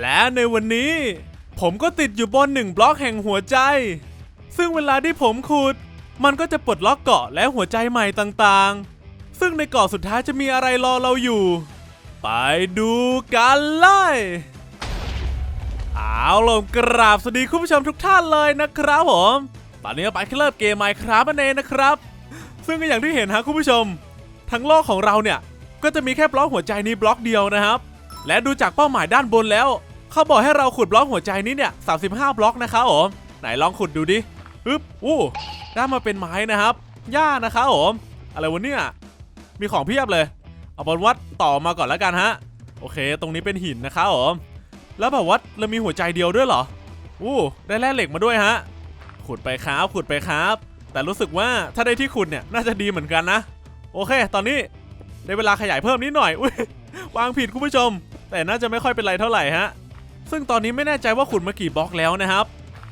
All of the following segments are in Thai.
และในวันนี้ ผมก็ติดอยู่บนหนึ่งบล็อกแห่งหัวใจ ซึ่งเวลาที่ผมขุด มันก็จะปลดล็อกเกาะและหัวใจใหม่ต่างๆ ซึ่งในเกาะสุดท้ายจะมีอะไรรอเราอยู่ ไปดูกันเลยเอาลงกราบสวัสดีคุณผู้ชมทุกท่านเลยนะครับผม ตอนนี้ไปเริ่มเกมไมค์ครับนั่นเองนะครับ ซึ่งก็อย่างที่เห็นฮะคุณผู้ชม ทั้งโลกของเราเนี่ย ก็จะมีแค่บล็อกหัวใจนี้บล็อกเดียวนะครับ และดูจากเป้าหมายด้านบนแล้ว เขาบอกให้เราขุดบล็อกหัวใจนี้เนี่ย35 บล็อกนะครับผมไหนลองขุดดูดิปึ๊บอู้ได้มาเป็นไม้นะครับหญ้านะครับผมอะไรวะเนี่ยมีของเพียบเลย เอาบอลวัดต่อมาก่อนแล้วกันฮะ โอเค ตรงนี้เป็นหินนะครับผมแล้วแบบว่าเรามีหัวใจเดียวด้วยเหรออู้ได้แร่เหล็กมาด้วยฮะขุดไปครับขุดไปครับ แต่รู้สึกว่าถ้าได้ที่ขุดเนี่ยน่าจะดีเหมือนกันนะ โอเค ตอนนี้ได้เวลาขยายเพิ่มนิดหน่อย อุ้ยวางผิดคุณผู้ชม แต่น่าจะไม่ค่อยเป็นไรเท่าไหร่ฮะ ซึ่งตอนนี้ไม่แน่ใจว่าขุดมากี่บล็อกแล้วนะครับ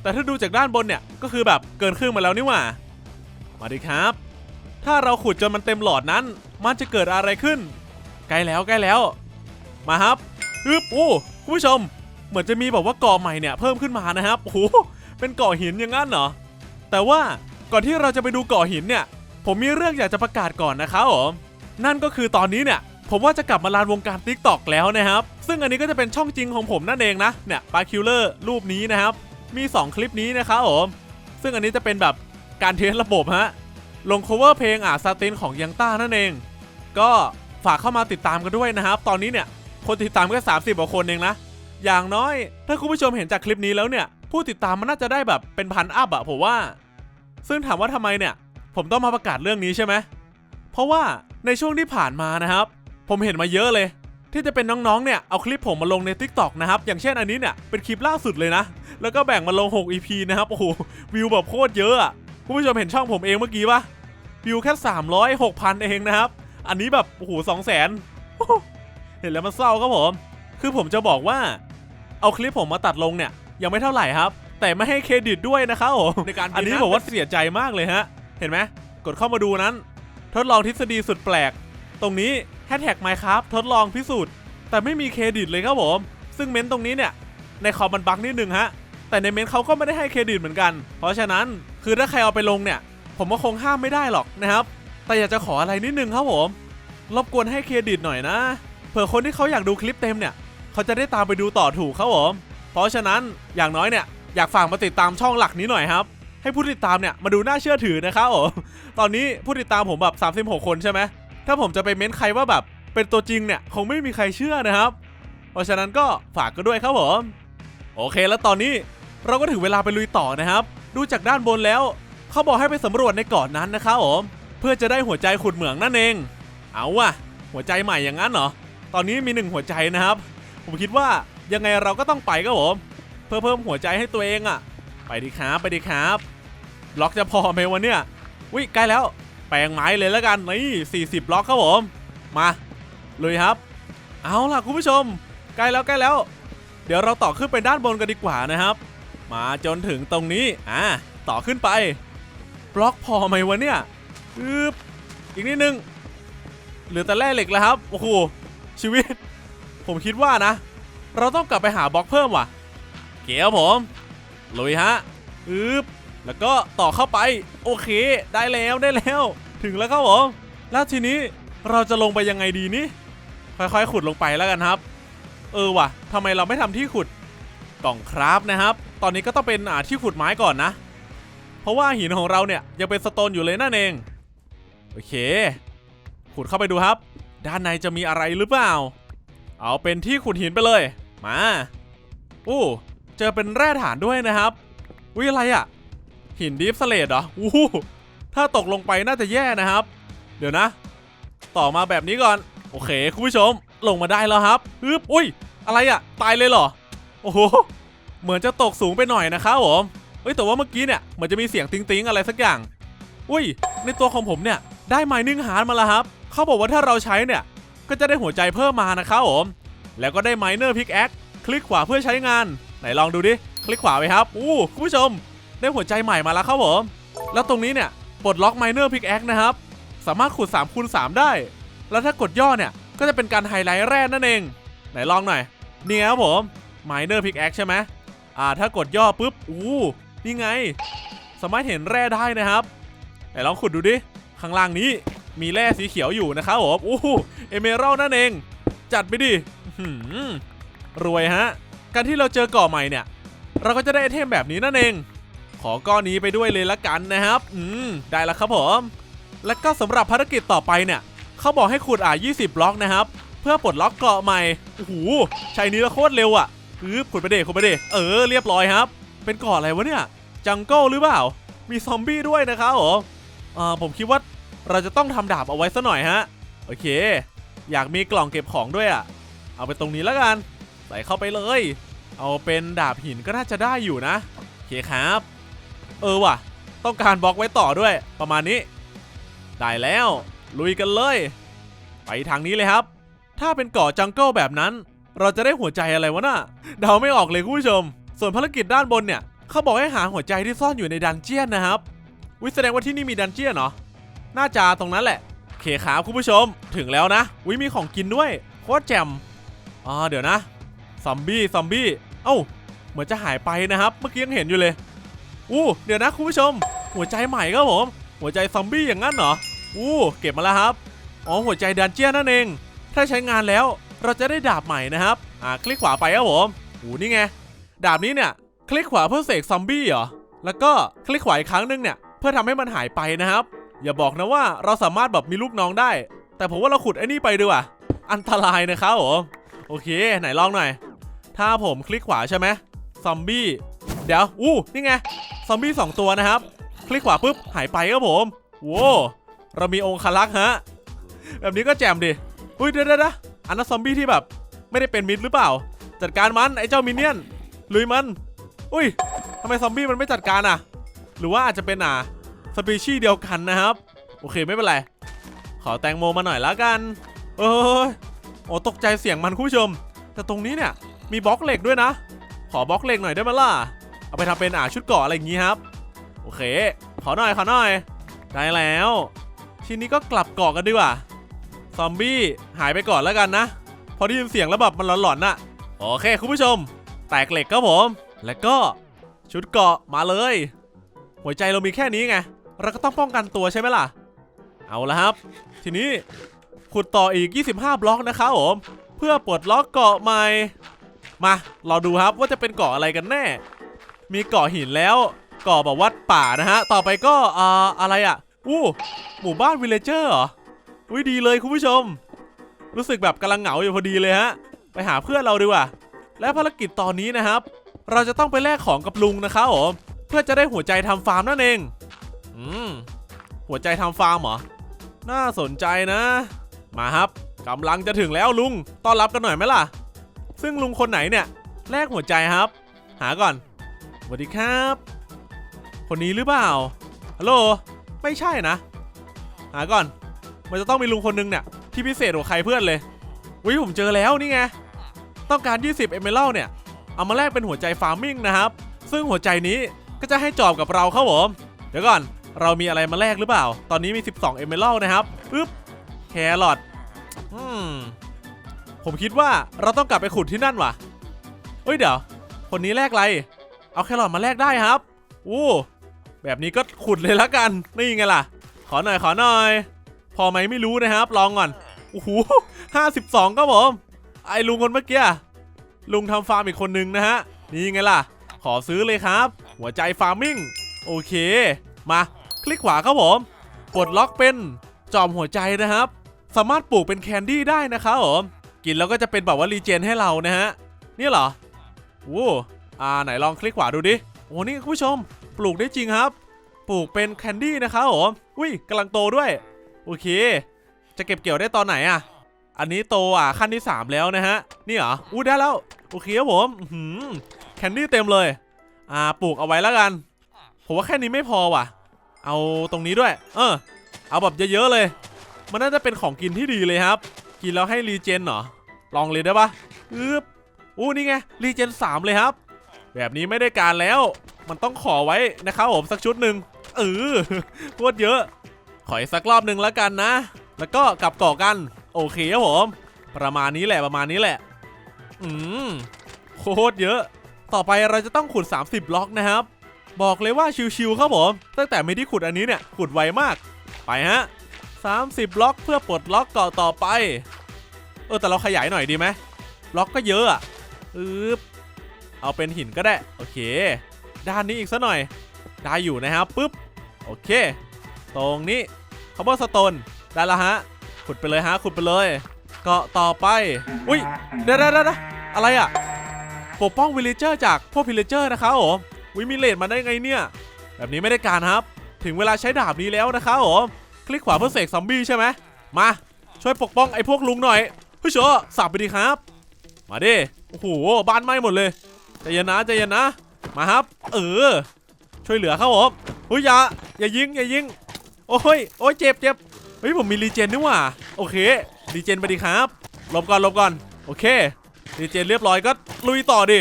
แต่ถ้าดูจากด้านบนเนี่ยก็คือแบบเกินครึ่งมาแล้วนี่หว่า มาดิครับ ถ้าเราขุดจนมันเต็มหลอดนั้น มันจะเกิดอะไรขึ้น ใกล้แล้วใกล้แล้ว มาครับอึบโอ้คุณผู้ชม เหมือนจะมีแบบว่าเกาะใหม่เนี่ยเพิ่มขึ้นมานะครับโอ้โหเป็นเกาะหินอย่างนั้นเหรอแต่ว่าก่อนที่เราจะไปดูเกาะหินเนี่ย ผมมีเรื่องอยากจะประกาศก่อนนะครับผมนั่นก็คือตอนนี้เนี่ย ผมว่าจะกลับมาลานวงการ t ิ k t o k แล้วนะครับ ซึ่งอันนี้ก็จะเป็นช่องจริงของผมนั่นเองนะ เนี่ยปาคิลเลอร์รูปนี้นะครับ มี 2 คลิปนี้นะครับผม ซึ่งอันนี้จะเป็นแบบการเทสระบบฮะ ลง cover เพลงอ่าซาตินของยังต้านั่นเอง ก็ฝากเข้ามาติดตามกันด้วยนะครับ ตอนนี้เนี่ยคนติดตามแค่30กว่าคนเองนะ อย่างน้อย ถ้าคุณผู้ชมเห็นจากคลิปนี้แล้วเนี่ย ผู้ติดตามมันน่าจะได้แบบเป็นพันอัพอะผมว่า ซึ่งถามว่าทำไมเนี่ย ผมต้องมาประกาศเรื่องนี้ใช่ไหมเพราะว่าในช่วงที่ผ่านมานะครับ ผมเห็นมาเยอะเลย ที่จะเป็นน้องๆเนี่ยเอาคลิปผมมาลงใน Tik t o อกนะครับ อย่างเช่นอันนี้เนี่ยเป็นคลิปล่าสุดเลยนะ แล้วก็แบ่งมาลง 6 EP นะครับโอ้โหวิวแบบโคตรเยอะอะคุณผู้ชมเห็นช่องผมเองเมื่อกี้ปะวิวแค่ 300 6,000 เองนะครับ อันนี้แบบโอ้โหสองแสนเห็นแล้วมันเศร้าครับผม คือผมจะบอกว่า เอาคลิปผมมาตัดลงเนี่ย ยังไม่เท่าไหร่ครับ แต่ไม่ให้เครดิตด้วยนะครับผมในการอันนี้บอกว่าเสียใจมากเลยฮะ เห็นไหมกดเข้ามาดูนั้น ทดลองทฤษฎีสุดแปลก ตรงนี้แฮชแท็กไมครับทดลองพิสูจน์ แต่ไม่มีเครดิตเลยครับผม ซึ่งเม้นต์ตรงนี้เนี่ย ในคอมมันบั๊กนิดนึงฮะ แต่ในเม้นต์เขาก็ไม่ได้ให้เครดิตเหมือนกัน เพราะฉะนั้นคือถ้าใครเอาไปลงเนี่ย ผมก็คงห้ามไม่ได้หรอกนะครับ แต่อยากจะขออะไรนิดนึงครับผม รบกวนให้เครดิตหน่อยนะ เผื่อคนที่เขาอยากดูคลิปเต็มเนี่ย เขาจะได้ตามไปดูต่อถูกครับผม เพราะฉะนั้นอย่างน้อยเนี่ยอยากฝากมาติดตามช่องหลักนี้หน่อยครับ ให้ผู้ติดตามเนี่ยมาดูน่าเชื่อถือนะครับผม ตอนนี้ผู้ติดตามผมแบบ 36 คนใช่ไหม ถ้าผมจะไปเม้นใครว่าแบบ เป็นตัวจริงเนี่ยคงไม่มีใครเชื่อนะครับ เพราะฉะนั้นก็ฝากกันด้วยครับผม โอเคแล้วตอนนี้เราก็ถึงเวลาไปลุยต่อนะครับ ดูจากด้านบนแล้ว เขาบอกให้ไปสำรวจในเกาะนนั้นนะครับผม เพื่อจะได้หัวใจขุดเหมืองนั่นเอง เอาว่ะ หัวใจใหม่อย่างนั้นเหรอ ตอนนี้มีหนึ่งหัวใจนะครับ ผมคิดว่ายังไงเราก็ต้องไปครับผม เพื่อเพิ่มหัวใจให้ตัวเองอะไปดีครับไปดีครับบล็อกจะพอไหมวะเนี่ยวิใกล้แล้ว แปลงไม้เลยแล้วกันนี่40บล็อกครับผมมาเลยครับ เอาล่ะคุณผู้ชมใกล้แล้วใกล้แล้ว เดี๋ยวเราต่อขึ้นไปด้านบนกันดีกว่านะครับ มาจนถึงตรงนี้อ่าต่อขึ้นไป บล็อกพอไหมวะเนี่ยอึบอีกนิดนึงเหลือแต่แร่เหล็กแล้วครับโอ้โหชีวิต ผมคิดว่านะ เราต้องกลับไปหาบล็อกเพิ่มว่ะ เก๋ครับผมลุยฮะอึบ แล้วก็ต่อเข้าไปโอเค ได้แล้วได้แล้ว ถึงแล้วครับผมแล้วทีนี้เราจะลงไปยังไงดีนี่ค่อยๆ ขุดลงไปแล้วกันครับ เออว่ะทำไมเราไม่ทำที่ขุดกล่องคราฟนะครับ ตอนนี้ก็ต้องเป็นอ่าที่ขุดไม้ก่อนนะ เพราะว่าหินของเราเนี่ยยังเป็นสโตนอยู่เลยนั่นเองโอเค ขุดเข้าไปดูครับ ด้านในจะมีอะไรหรือเปล่า เอาเป็นที่ขุดหินไปเลย มาอู้เจอเป็นแร่ฐานด้วยนะครับวิอะไรอะ่ะ หินดิฟสเลดเหรออู้หูถ้าตกลงไปน่าจะแย่นะครับ เดี๋ยวนะ ต่อมาแบบนี้ก่อน โอเค คุณผู้ชมลงมาได้แล้วครับฮึบอุ้ย อะไรอะ่ะตายเลยเหรอ โอ้โห เหมือนจะตกสูงไปหน่อยนะครับผมเอ้ยแต่ว่าเมื่อกี้เนี่ยเหมือนจะมีเสียงติ๊งติงๆอะไรสักอย่าง อุ้ย ในตัวของผมเนี่ย ได้ไมนิ่งฮารมาแล้วครับ เขาบอกว่าถ้าเราใช้เนี่ย ก็จะได้หัวใจเพิ่มมานะครับผม แล้วก็ได้ไมเนอร์พิกแอคคลิกขวาเพื่อใช้งาน ไหนลองดูดิ คลิกขวาไปครับ อู้คุณผู้ชม ได้หัวใจใหม่มาแล้วครับผม แล้วตรงนี้เนี่ยปลดล็อกไมเนอร์พิกแอคนะครับ สามารถขุด3คูณ3ได้ แล้วถ้ากดย่อเนี่ย ก็จะเป็นการไฮไลท์แร่นั่นเอง ไหนลองหน่อย นี่ครับผม Miner Pickaxe ใช่ไหมอ่าถ้ากดย่อปุ๊บอู้นี่ไง สามารถเห็นแร่ได้นะครับไหนลองขุดดูดิ ข้างล่างนี้มีแร่สีเขียวอยู่นะครับผมอู้เอเมอรัลนั่นเอง จัดไปดิหือรวยฮะ การที่เราเจอกาะใหม่เนี่ย เราก็จะได้ไอเทมแบบนี้นั่นเอง ขอก้อนนี้ไปด้วยเลยละกันนะครับ อืม ได้แล้วครับผม และก็สำหรับภารกิจต่อไปเนี่ย เขาบอกให้ขุดอ่า20 บล็อกนะครับ เพื่อปลดล็อกเกาะใหม่ โอ้โห ใช้นี้ล้วโคตรเร็วอะปึ๊บขุดไปเดขุดไปเดเออ เรียบร้อยครับ เป็นเกาะอะไรวะเนี่ย จังเกิลหรือเปล่า มีซอมบี้ด้วยนะครับผมอ่า ผมคิดว่าเราจะต้องทำดาบเอาไว้ซะหน่อยฮะ โอเค อยากมีกล่องเก็บของด้วยอะ เอาไปตรงนี้แล้วกัน ใส่เข้าไปเลย เอาเป็นดาบหินก็น่าจะได้อยู่นะ โอเคครับ เออว่ะ ต้องการบล็อกไว้ต่อด้วย ประมาณนี้ ได้แล้ว ลุยกันเลย ไปทางนี้เลยครับ ถ้าเป็นเกาะจังเกิลแบบนั้น เราจะได้หัวใจอะไรวะน่ะเดาไม่ออกเลยคุณผู้ชม ส่วนภารกิจด้านบนเนี่ย เขาบอกให้หาหัวใจที่ซ่อนอยู่ในดันเจียนนะครับวิแสดงว่าที่นี่มีดันเจียนเหรอน่าจะตรงนั้นแหละเคครับคุณผู้ชม ถึงแล้วนะวิมีของกินด้วยโคตรแจ่มอ่าเดี๋ยวนะซอมบี้ซอมบี้เอ้าเหมือนจะหายไปนะครับ เมื่อกี้ยังเห็นอยู่เลย อู้เดี๋ยวนะคุณผู้ชม หัวใจใหม่ครับผม หัวใจซอมบี้อย่างนั้นเหรออู้เก็บมาแล้วครับอ๋อหัวใจดันเจียนนั่นเอง ถ้าใช้งานแล้วเราจะได้ดาบใหม่นะครับอ่าคลิกขวาไปครับผมอู้นี่ไงดาบนี้เนี่ย คลิกขวาเพื่อเสกซอมบี้เหรอแล้วก็คลิกขวาอีกครั้งหนึงเนี่ยเพื่อทำให้มันหายไปนะครับ อย่าบอกนะว่าเราสามารถแบบมีลูกน้องได้ แต่ผมว่าเราขุดไอ้นี่ไปดีกว่าอันตรายนะครับผมโอเค ไหนลองหน่อย ถ้าผมคลิกขวาใช่ไหมซอมบี้ เดี๋ยว อู้ นี่ไง ซอมบี้สองตัวนะครับ คลิกขวาปุ๊บ หายไปครับผมโว้วเรามีองคลักษ์ฮะ แบบนี้ก็แจ่มดิ อุ้ยเดี๋ยวเดอันนั้นซอมบี้ที่แบบ ไม่ได้เป็นมิดหรือเปล่า จัดการมัน ไอ้เจ้ามินเนี่ยนลุยมัน อุ้ยทำไมซอมบี้มันไม่จัดการอะ หรือว่าอาจจะเป็นอ่าสปีชีส์เดียวกันนะครับ โอเคไม่เป็นไร ขอแตงโมมาหน่อยแล้วกัน เออโอ้ตกใจเสียงมันคุณผู้ชม แต่ตรงนี้เนี่ยมีบล็อกเหล็กด้วยนะ ขอบล็อกเหล็กหน่อยได้ไหมล่ะ เอาไปทำเป็นอ่าชุดเกาะอะไรอย่างงี้ครับ โอเค ขอหน่อยขอหน่อย ได้แล้ว ทีนี้ก็กลับเกาะกันดีกว่า ซอมบี้หายไปก่อนแล้วกันนะ พอได้ยินเสียงแล้วแบบมันหลอนๆน่ะ โอเคคุณผู้ชม แตกเหล็กครับผม แล้วก็ชุดเกาะมาเลย หัวใจเรามีแค่นี้ไง เราก็ต้องป้องกันตัวใช่ไหมล่ะ เอาละครับ ทีนี้ขุดต่ออีก 25 บล็อกนะครับผม เพื่อปลดล็อกเกาะใหม่ มา เราดูครับว่าจะเป็นเกาะอะไรกันแน่ มีเกาะหินแล้วเกาะแบบวัดป่านะฮะ ต่อไปก็อ่าอะไรอะอู้หมู่บ้านวิลเลเจอร์เหรออุ้ยดีเลยคุณผู้ชม รู้สึกแบบกำลังเหงาอยู่พอดีเลยฮะ ไปหาเพื่อนเราดีกว่า และภารกิจตอนนี้นะครับ เราจะต้องไปแลกของกับลุงนะครับผมเพื่อจะได้หัวใจทำฟาร์มนั่นเอง อืมหัวใจทำฟาร์มเหรอ น่าสนใจนะ มาครับกำลังจะถึงแล้วลุงต้อนรับกันหน่อยไหมล่ะ ซึ่งลุงคนไหนเนี่ยแลกหัวใจครับ หาก่อน สวัสดีครับ คนนี้หรือเปล่า ฮัลโหล ไม่ใช่นะ หาก่อน มันจะต้องมีลุงคนนึงเนี่ยที่พิเศษกว่าใครเพื่อนเลยวิผมเจอแล้วนี่ไง ต้องการ 20เอเมอรัลเนี่ย เอามาแลกเป็นหัวใจฟาร์มิ่งนะครับ ซึ่งหัวใจนี้ก็จะให้จอบกับเราครับผม เดี๋ยวก่อน เรามีอะไรมาแลกหรือเปล่า ตอนนี้มี 12เอเมอรัลนะครับปึ๊บ แครอทอืมผมคิดว่าเราต้องกลับไปขุดที่นั่นว่ะ เอ้ยเดี๋ยว คนนี้แลกอะไร เอาแครอทมาแลกได้ครับอู้แบบนี้ก็ขุดเลยละกัน นี่ไงล่ะ ขอหน่อยขอหน่อย พอไหมไม่รู้นะครับ ลองก่อนโอ้โหห้าสิบสองครับผม ไอ้ลุงคนเมื่อกี้ ลุงทำฟาร์มอีกคนนึงนะฮะ นี่ไงล่ะ ขอซื้อเลยครับ หัวใจฟาร์มิ่ง โอเค มา คลิกขวาครับผม กดล็อกเป็นจอมหัวใจนะครับ สามารถปลูกเป็นแคนดี้ได้นะครับผม กินแล้วก็จะเป็นแบบว่ารีเจนให้เรานะฮะ นี่เหรอโอ้ อ่าไหนลองคลิกขวาดูดิโอ้นี่คุณผู้ชม ปลูกได้จริงครับ ปลูกเป็นแคนดี้นะครับผมอุ้ยกำลังโตด้วย โอเค จะเก็บเกี่ยวได้ตอนไหนอะ อันนี้โตอะขั้นที่ 3 แล้วนะฮะ นี่เหรออู้ได้แล้ว โอเคครับผมหือแคนดี้เต็มเลย อ่าปลูกเอาไว้แล้วกัน ผมว่าแค่นี้ไม่พอว่ะ เอาตรงนี้ด้วย เออ เอาแบบเยอะๆเลย มันน่าจะเป็นของกินที่ดีเลยครับ กินแล้วให้รีเจนเหรอ ลองเลยได้ปะอึ๊บอู้นี่ไงรีเจน3เลยครับ แบบนี้ไม่ได้การแล้ว มันต้องขอไว้นะครับผมสักชุดหนึ่งเออโคตรเยอะ ขออีกสักรอบหนึ่งแล้วกันนะ แล้วก็กลับเกาะกัน โอเคครับผม ประมาณนี้แหละประมาณนี้แหละ อืมโคโคตรเยอะ ต่อไปเราจะต้องขุด 30บล็อกนะครับ บอกเลยว่าชิวๆครับผม ตั้งแต่ไม่ได้ขุดอันนี้เนี่ย ขุดไวมาก ไปฮะ30บล็อกเพื่อปลดล็อกเกาะต่อไป เออแต่เราขยายหน่อยดีไหมบล็อกก็เยอะอะอึ๊บ เอาเป็นหินก็ได้ โอเค ด้านนี้อีกสักหน่อย ได้อยู่นะครับปุ๊บ โอเค ตรงนี้ cobble stone ได้และฮะ ขุดไปเลยฮะ ขุดไปเลย เกาะต่อไป อุ้ยเดี๋ยวเดี๋ยวเดี๋ยวอะไรอะ ปกป้องวิลเลเจอร์จากพวกวิลเลเจอร์นะครับผมวิมิเลตมาได้ไงเนี่ย แบบนี้ไม่ได้การครับ ถึงเวลาใช้ดาบนี้แล้วนะครับผมคลิกขวาเพื่อเสกซอมบี้ใช่ไหมมา ช่วยปกป้องไอ้พวกลุงหน่อยผู้ชมสับไปดีครับ มาดิ โอ้โห บ้านไหม้หมดเลย ใจเย็นนะใจเย็นนะ มาครับ เออ ช่วยเหลือครับผมเฮ้ยอย่าอย่ายิงอย่ายิง โอ้ยโอ้ยเจ็บเจ็บเฮ้ยผมมีรีเจนนี่หว่า โอเครีเจนไปดีครับลบก่อนลบก่อน โอเครีเจนเรียบร้อยก็ลุยต่อดิ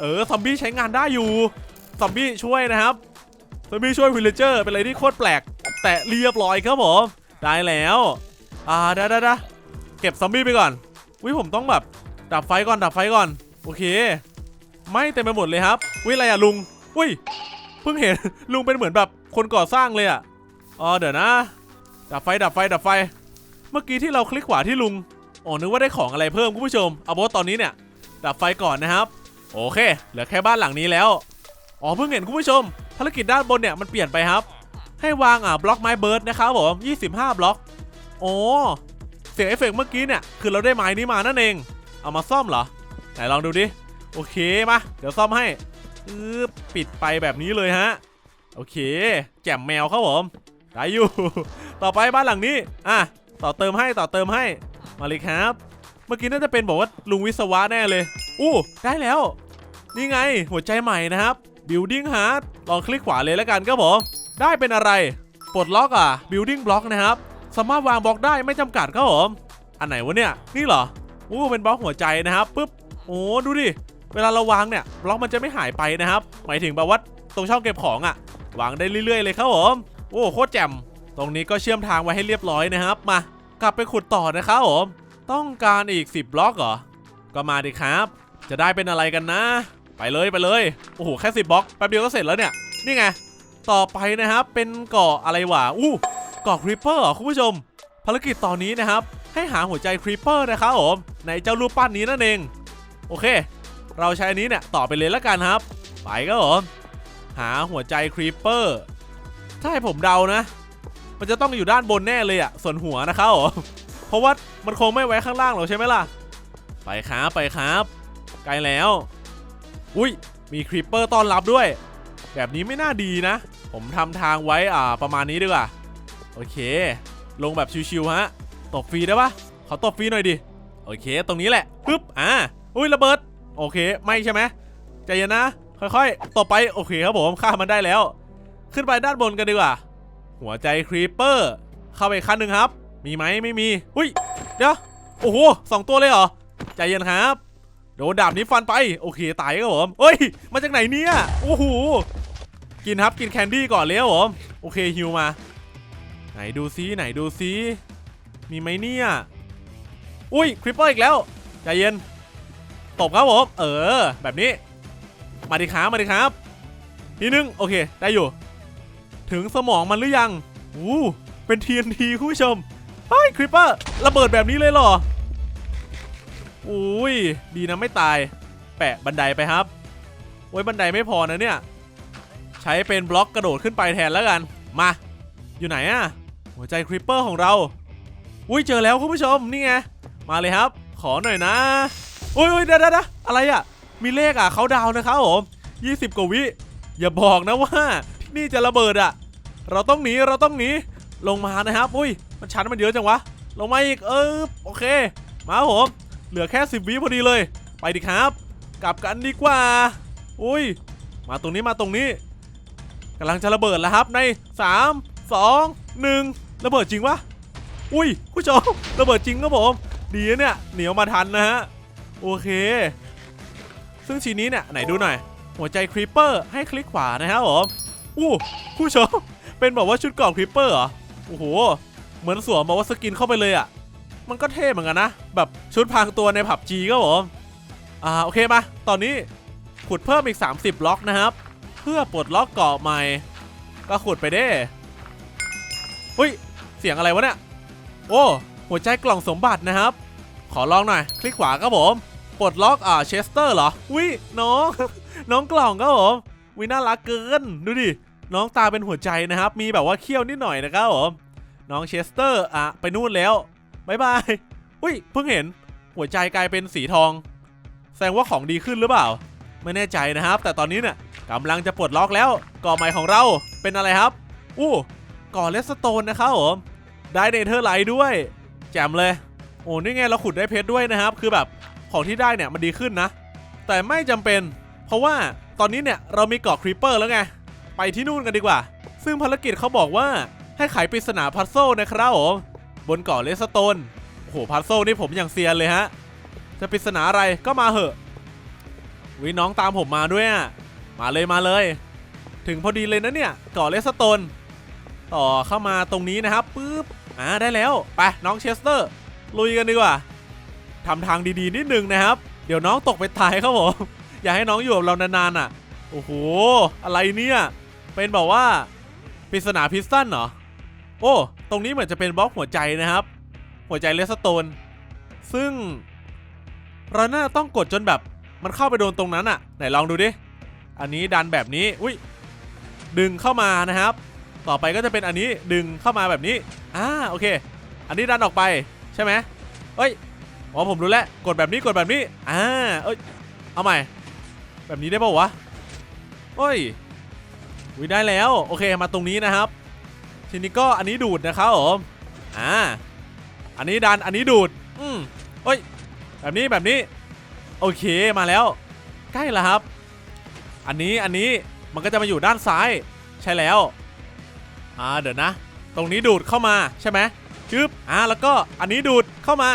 เออซอมบี้ใช้งานได้อยู่ ซอมบี้ช่วยนะครับ ซอมบี้ช่วยวิลเลเจอร์เป็นอะไรที่โคตรแปลก แต่เรียบร้อยครับผม ได้แล้ว อ่าได้ได้ได้เก็บซอมบี้ไปก่อนวิผมต้องแบบดับไฟก่อนดับไฟก่อน โอเค ไม่เต็มไปหมดเลยครับวิอะไรอะลุงอุ้ยเพิ่งเห็นลุงเป็นเหมือนแบบคนก่อสร้างเลยอะอ๋อเดี๋ยวนะ ดับไฟดับไฟดับไฟ เมื่อกี้ที่เราคลิกขวาที่ลุงอ๋อนึกว่าได้ของอะไรเพิ่มคุณผู้ชมเอาเป็นว่าตอนนี้เนี่ย ดับไฟก่อนนะครับ โอเค เหลือแค่บ้านหลังนี้แล้วอ๋อเพิ่งเห็นคุณผู้ชม ภารกิจด้านบนเนี่ยมันเปลี่ยนไปครับ ให้วางอะบล็อกไม้เบิร์ดนะครับผม25 บล็อกโอ้เสียงเอฟเฟกต์เมื่อกี้เนี่ยคือเราได้ไม้นี้มานั่นเอง เอามาซ่อมเหรอไหนลองดูดิ โอเคมาเดี๋ยวซ่อมให้อือปิดไปแบบนี้เลยฮะ โอเค แจ่มแมวครับผมได้อยู่ ต่อไปบ้านหลังนี้ อะ ต่อเติมให้ต่อเติมให้ มาเลยครับ เมื่อกี้น่าจะเป็นบอกว่าลุงวิศวะแน่เลย อู้ได้แล้ว นี่ไงหัวใจใหม่นะครับ building heart ลองคลิกขวาเลยแล้วกันครับผม ได้เป็นอะไร ปลดล็อกอะ building block นะครับ สามารถวางบล็อกได้ไม่จำกัดครับผม อันไหนวะเนี่ย นี่เหรอ อู้เป็นบล็อกหัวใจนะครับปุ๊บ โอ้ดูดิ เวลาเราวางเนี่ยบล็อกมันจะไม่หายไปนะครับหมายถึงแบบว่าตรงช่องเก็บของอะ่ะวางได้เรื่อยๆเลยครับผมโอ้โคตรแจ่มตรงนี้ก็เชื่อมทางไว้ให้เรียบร้อยนะครับ มากลับไปขุดต่อนะครับผมต้องการอีก 10บล็อกเหรอก็มาดิครับ จะได้เป็นอะไรกันนะ ไปเลยไปเลยโอ้โหแค่10บล็อกแป๊บเดียวก็เสร็จแล้วเนี่ยนี่ไงต่อไปนะครับเป็นเกาะอะไรวะอู้เกาะครีปเปอร์เหรอคุณผู้ชม ภารกิจตอนนี้นะครับให้หาหัวใจครีปเปอร์นะครับผมในเจ้ารูปปั้นนี้นั่นเอง โอเค เราใช้อันนี้เนี่ยต่อไปเลยแล้วกันครับ ไปครับผมหาหัวใจครีปเปอร์ถ้าให้ผมเดานะ มันจะต้องอยู่ด้านบนแน่เลยอะส่วนหัวนะครับผมเพราะว่ามันคงไม่ไว้ข้างล่างหรอกใช่ไหมล่ะ ไปครับไปครับใกล้แล้ว อุ้ยมีครีปเปอร์ต้อนรับด้วย แบบนี้ไม่น่าดีนะ ผมทำทางไว้อ่าประมาณนี้ดีกว่าโอเค ลงแบบชิวๆฮะตบฟรีได้ปะขอตบฟรีหน่อยดิ โอเค ตรงนี้แหละปึ๊บอ่าอุ้ยระเบิด โอเค ไม่ใช่ไหมใจเย็นนะ ค่อยๆ ต่อไปโอเคครับผมฆ่ามันได้แล้ว ขึ้นไปด้านบนกันดีกว่า หัวใจครีปเปอร์ เข้าไปขั้นหนึ่งครับ มีไหมไม่มี อุ้ย เดี๋ยว โอ้โหสองตัวเลยเหรอ ใจเย็นครับ โดนดาบนี้ฟันไป โอเค ตายครับผมเฮ้ย มาจากไหนเนี่ย โอ้โห กินครับ กินแคนดี้ก่อนเลยครับผม โอเคฮิวมา ไหนดูซิ ไหนดูซิ มีไหมเนี่ย อุ้ย คริปเปอร์อีกแล้ว ใจเย็น ตบครับผม เออ แบบนี้ มาดิครับ มาดิครับ ทีนึง โอเค ได้อยู่ ถึงสมองมันหรือยัง อู้ เป็น TNT คุณผู้ชมเฮ้ยคริปเปอร์ระเบิดแบบนี้เลยเหรอ อุ้ย ดีนะไม่ตาย แปะบันไดไปครับ โอ้ยบันไดไม่พอนะเนี่ย ใช้เป็นบล็อกกระโดดขึ้นไปแทนแล้วกัน มา อยู่ไหนอะหัวใจคริปเปอร์ของเรา อุ้ยเจอแล้วคุณผู้ชม นี่ไง มาเลยครับ ขอหน่อยนะ อุ้ยอุ้ยเดี๋ยวเดี๋ยวอะไรอะ มีเลขอะเขาดาวนะครับผม20กว่าวิ อย่าบอกนะว่าที่นี่จะระเบิดอะ เราต้องหนี เราต้องหนี ลงมานะครับ อุ้ย มันชันมันเยอะจังวะ ลงมาอีก เออ โอเค มาครับผม เหลือแค่10วิพอดีเลย ไปดิครับ กลับกันดีกว่า อุ้ย มาตรงนี้มาตรงนี้กำลังจะระเบิดแล้วครับใน3 2 1ระเบิดจริงปะอุ้ย ผู้ชม ระเบิดจริงครับผม ดีเนี่ย เหนียวมาทันนะฮะ โอเค ซึ่งทีนี้เนี่ยไหนดูหน่อย หัวใจครีปเปอร์ให้คลิกขวานะครับผมอู้ผู้ชมเป็นแบบว่าชุดกรอบครีปเปอร์เหรอโอ้โห เหมือนสวมบอกว่าสกินเข้าไปเลยอะ่ะ มันก็เท่เหมือนกันนะ แบบชุดพรางตัวในผับจีก็ผมอ่าโอเคมา ตอนนี้ขุดเพิ่มอีก 30บล็อกนะครับ เพื่อปลดล็อกเกาะใหม่ ก็ขุดไปเด้อุ้ย เสียงอะไรวะเนี่ย โอ้ หัวใจกล่องสมบัตินะครับ ขอลองหน่อย คลิกขวาครับผม ปลดล็อกอ่าเชสเตอร์เหรอวิน้อง น้องกล่องครับผมวิน่ารักเกินดูดิน้องตาเป็นหัวใจนะครับ มีแบบว่าเขี้ยวนิดหน่อยนะครับผมน้องเชสเตอร์อะไปนู่นแล้วบายบายอุ้ยเพิ่งเห็นหัวใจกลายเป็นสีทอง แสดงว่าของดีขึ้นหรือเปล่า ไม่แน่ใจนะครับ แต่ตอนนี้เนี่ยกำลังจะปลดล็อกแล้วก่อใหม่ของเราเป็นอะไรครับ อู้ก่อเลสโตนนะครับผมได้เนเธอร์ไลท์ด้วย แจ่มเลย โอ้นี่ไงเราขุดได้เพชรด้วยนะครับ คือแบบ ของที่ได้เนี่ยมันดีขึ้นนะ แต่ไม่จำเป็น เพราะว่าตอนนี้เนี่ยเรามีเกาะครีปเปอร์แล้วไง ไปที่นู่นกันดีกว่า ซึ่งภารกิจเขาบอกว่าให้ไขปริศนาพัซโซนะครับผมบนเกาะเลสโตนโอ้โหพัซโซนี่ผมอย่างเซียนเลยฮะ จะปริศนาอะไรก็มาเหอะวิน้องตามผมมาด้วยอะมาเลยมาเลย ถึงพอดีเลยนะเนี่ยเกาะเลสโตนต่อเข้ามาตรงนี้นะครับปุ๊บอ่าได้แล้ว ไปน้องเชสเตอร์ ลุยกันดีกว่า ทำทางดีๆนิดนึงนะครับ เดี๋ยวน้องตกไปตายครับผม อย่าให้น้องอยู่กับเรานานๆอะ โอ้โห อะไรเนี่ย เป็นแบบว่าปริศนาพิสตันเหรอ โอ้ ตรงนี้เหมือนจะเป็นบล็อกหัวใจนะครับ หัวใจเลสโตน ซึ่งเราน่าต้องกดจนแบบมันเข้าไปโดนตรงนั้นอะ ไหนลองดูดิ อันนี้ดันแบบนี้ อุ้ย ดึงเข้ามานะครับ ต่อไปก็จะเป็นอันนี้ดึงเข้ามาแบบนี้ อ่า โอเค อันนี้ดันออกไปใช่ไหมเอ้ย อ๋อผมรู้แล้วกดแบบนี้กดแบบนี้อ่าเอ้ยเอาใหม่ แบบนี้ได้ป่าววะเอ้ยวิได้แล้วโอเคมาตรงนี้นะครับ ทีนี้ก็อันนี้ดูดนะครับผมอ่าอันนี้ดันอันนี้ดูดอืมเอ้ยแบบนี้แบบนี้ โอเคมาแล้ว ใกล้แล้วครับ อันนี้อันนี้มันก็จะมาอยู่ด้านซ้ายใช่แล้วอ่าเดี๋ยวนะ ตรงนี้ดูดเข้ามาใช่ไหมชึบอ่าแล้วก็อันนี้ดูดเข้ามา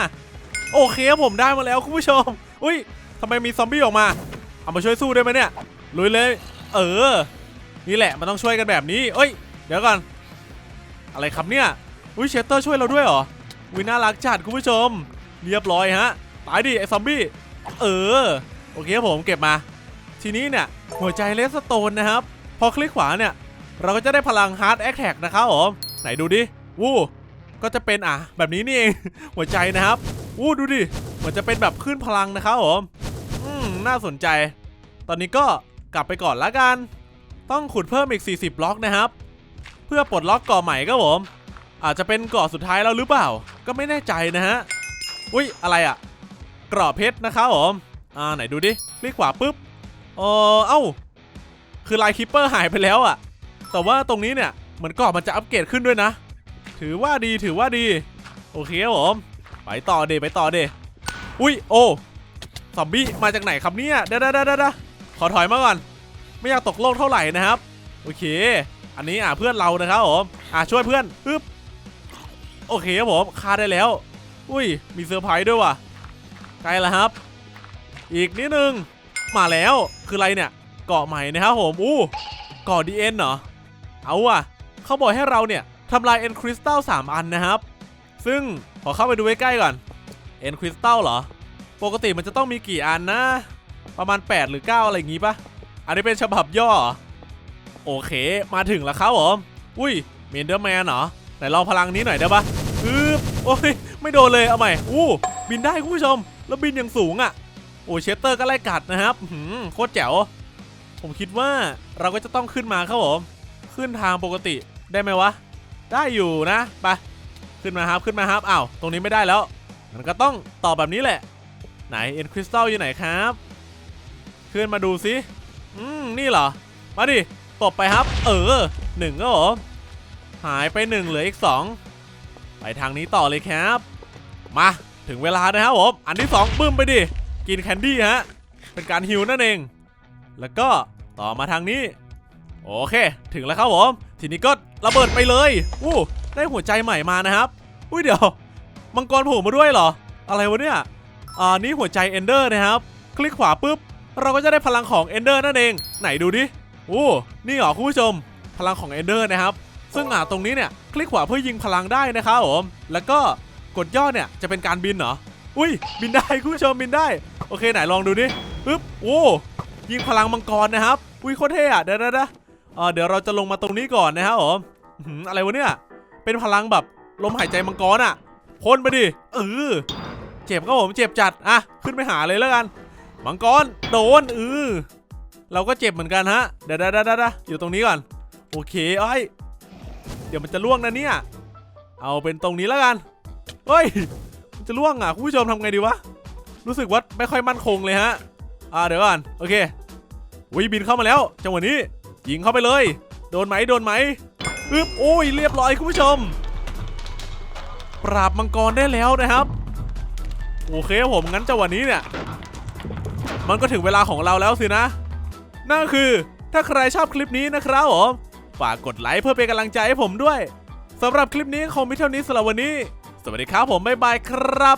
โอเคครับผมได้มาแล้วคุณผู้ชม อุ้ยทำไมมีซอมบี้ออกมา เอามาช่วยสู้ได้ไหมเนี่ย ลุยเลย เออ นี่แหละมันต้องช่วยกันแบบนี้ เอ้ย เดี๋ยวก่อน อะไรครับเนี่ย อุ้ยเชสเตอร์ช่วยเราด้วยเหรออุ้ยน่ารักจัดคุณผู้ชม เรียบร้อยฮะ ตายดิไอ้ซอมบี้ เออ โอเคครับผมเก็บมา ทีนี้เนี่ย หัวใจเลสโตนนะครับ พอคลิกขวาเนี่ย เราก็จะได้พลังฮาร์ดแอคแท็กนะครับผม ไหนดูดิ วู้ก็จะเป็นอะ แบบนี้นี่เอง หัวใจนะครับ วู้ดูดิเหมือนจะเป็นแบบขึ้นพลังนะครับผมอืมน่าสนใจ ตอนนี้ก็กลับไปก่อนละกัน ต้องขุดเพิ่มอีก 40บล็อกนะครับ เพื่อปลดล็อกเกาะใหม่ครับผม อาจจะเป็นเกาะสุดท้ายแล้วหรือเปล่า ก็ไม่แน่ใจนะฮะอุ้ยอะไรอะกรอบเพชรนะครับผมอ่าไหนดูดิคลิกขวาปุ๊บเออเอ้า คือลายคิปเปอร์หายไปแล้วอะ แต่ว่าตรงนี้เนี่ยเหมือนกรอบมันจะอัปเกรดขึ้นด้วยนะ ถือว่าดีถือว่าดี โอเคครับผม ไปต่อเดไปต่อเดอุ้ยโอ้ซอมบี้มาจากไหนครับเนี่ยเดี๋ยวเดี๋ยวเดี๋ยวเดี๋ยวขอถอยมาก่อน ไม่อยากตกโลกเท่าไหร่นะครับ โอเค อันนี้อะเพื่อนเรานะครับผมอะช่วยเพื่อนปึ๊บโอเคครับผมฆ่าได้แล้ว อุ้ยมีเซอร์ไพรส์ด้วยว่ะใกล้แล้วครับ อีกนิดนึงมาแล้วคืออะไรเนี่ยเกาะใหม่นะครับผมอู้เกาะดีเอ็นเหรอเอาว่ะเขาบอกให้เราเนี่ยทำลายเอ็นคริสตัล3อันนะครับ ซึ่ง อเข้าไปดูใกล้ๆก่อนเอ็นคริสตัลเหรอ ปกติมันจะต้องมีกี่อันนะ ประมาณ 8 หรือ 9 อะไรอย่างงี้ปะอันนี้เป็นฉบับย่อ โอเค มาถึงแล้วครับผม อุ้ยเมนเดอร์แมนเหรอไหนลองพลังนี้หน่อยได้ปะอึ๊บโอ้ย ไม่โดนเลย เอาใหม่ อู้ บินได้คุณผู้ชม แล้วบินอย่างสูงอะ่ะ โอ้เชสเตอร์ก็ไล่กัดนะครับหือโคตรแจ๋ว ผมคิดว่าเราก็จะต้องขึ้นมาครับผม ขึ้นทางปกติได้ไหมวะ ได้อยู่นะ ไป ขึ้นมาครับขึ้นมาครับอ้าวตรงนี้ไม่ได้แล้วมันก็ต้องต่อแบบนี้แหละ ไหนเอ็นคริสตัลอยู่ไหนครับขึ้นมาดูสิอืมนี่เหรอ มาดิตบไปครับ เออหนึ่งก็เหรอหายไปหนึ่งเหลืออีกสองไปทางนี้ต่อเลยครับ มาถึงเวลานะครับผมอันที่สองบึ้มไปดิกินแคนดี้ฮะเป็นการฮิวนั่นเอง แล้วก็ต่อมาทางนี้ โอเค ถึงแล้วครับผม ทีนี้ก็ระเบิดไปเลยอู้ได้หัวใจใหม่มานะครับ อุ้ยเดี๋ยว มังกรโผล่มาด้วยเหรอ อะไรวะเนี่ย อ่า นี่หัวใจเอนเดอร์นะครับ คลิกขวาปุ๊บ เราก็จะได้พลังของเอนเดอร์นั่นเอง ไหนดูดิ โอ้ นี่เหรอคุณผู้ชม พลังของเอนเดอร์นะครับ ซึ่งอ่าตรงนี้เนี่ย คลิกขวาเพื่อยิงพลังได้นะครับผม แล้วก็กดย่อเนี่ยจะเป็นการบินเหรอ อุ้ย บินได้คุณผู้ชมบินได้ โอเคไหนลองดูดิปึ๊บ โอ้ ยิงพลังมังกรนะครับ อุ้ยโคตรเท่อะเดี๋ยวเดี๋ยวเดี๋ยวเอ่อเดี๋ยวเราจะลงมาตรงนี้ก่อนนะครับผมอะไรวะเนี่ย เป็นพลังแบบ ลมหายใจมังกรอะพ่นไปดิเออเจ็บครับผมเจ็บจัดอะขึ้นไปหาเลยแล้วกัน มังกรโดนเออเราก็เจ็บเหมือนกันฮะเดี๋ยวเดี๋ยวเดี๋ยวเดี๋ยวอยู่ตรงนี้ก่อน โอเคเอ้ยเดี๋ยวมันจะล่วงนะเนี่ย เอาเป็นตรงนี้แล้วกันเฮ้ยมันจะล่วงอะคุณผู้ชมทำไงดีวะรู้สึกว่าไม่ค่อยมั่นคงเลยฮะอ่าเดี๋ยวก่อนโอเควิบินเข้ามาแล้วจังหวะนี้ยิงเข้าไปเลย โดนไหมโดนไหมอึ๊บโอ้ยเรียบร้อยคุณผู้ชม ปราบมังกรได้แล้วนะครับ โอเคผมงั้นจังหวะนี้เนี่ย มันก็ถึงเวลาของเราแล้วสินะ นั่นคือถ้าใครชอบคลิปนี้นะครับผมฝากกดไลค์เพื่อเป็นกำลังใจให้ผมด้วยสำหรับคลิปนี้คงมีเท่านี้สำหรับวันนี้ สวัสดีครับผมบ๊ายบายครับ